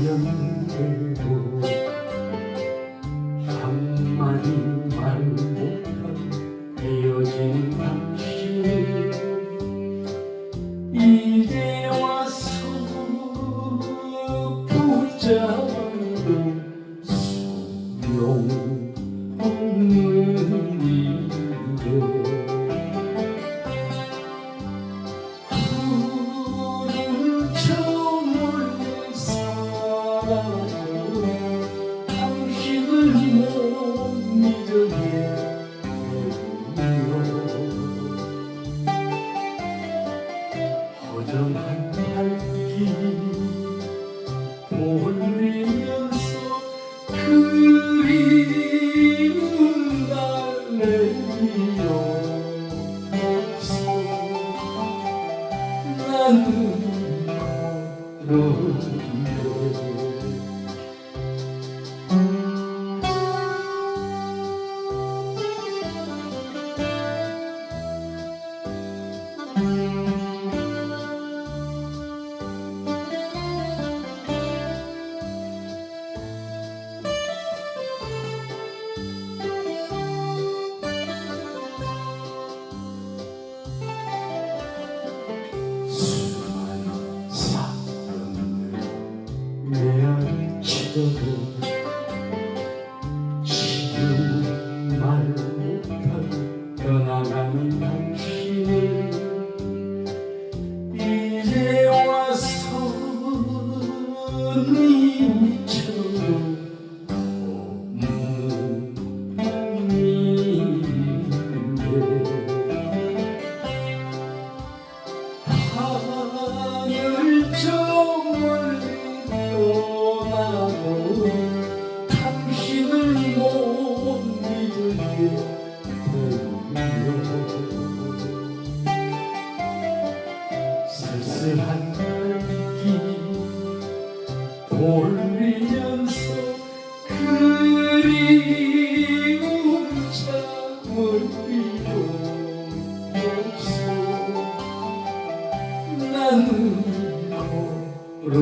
사연대로 한마디 말 못한 헤어진 당신이 이제 와서 붙잡아 허전한 발길 돌리면서 그리운 날내요 없어. 나는 너를 내아 쓸쓸한 날기 돌리면서 그리움 참을 필요 없어. 나는 모르